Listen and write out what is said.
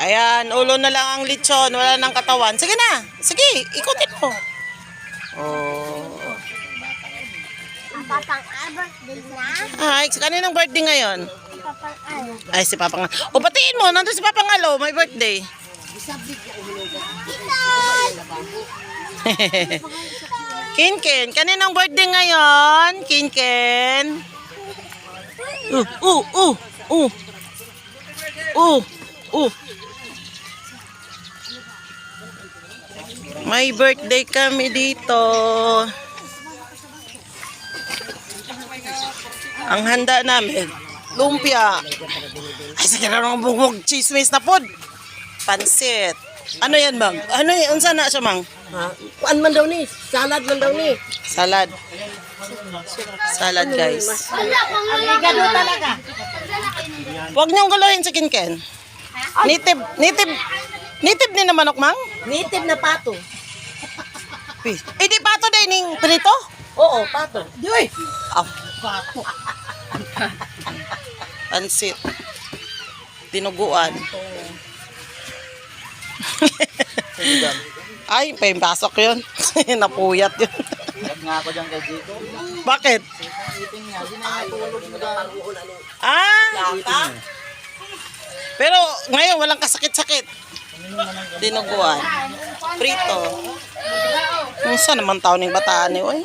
Ayan, ulo na lang ang lechon. Wala nang katawan. Sige na. Sige, ikutin mo. Oh. Papang Albert din na. Ay, kaninang birthday ngayon? Papang ano. Ay, si Papang... O, batiin mo. Nandun si Papang Alo. May birthday. Kinken, kaninang birthday ngayon? Kinken? Uh, uh, uh, uh. Uh, uh. May birthday kami dito. Ang handa namin, lumpia. Ay, sige na nang bugmog chismis na pod. Pansit. Ano yan, Mang? Ano yan? Unsa na siya, Mang? Ha? Kuan man daw ni, salad man daw ni. Salad. Salad, guys. Gado talaga. Huwag niyong guluhin si Kinken. Native, native, native ni na manok, Mang? Native na pato. Eh, di pa ito dining prito? Oo, pato. Diyoy! Aw. Pansit. Tinuguan. Ay, paimpasok yun. Napuyat yun. nga ako dyan kay Jico. Bakit? Meeting niya, di na natulog mo. Ah! Pero ngayon, walang kasakit-sakit. Tinuguan. Prito. Kung saan naman tao ng bataan eh, oy?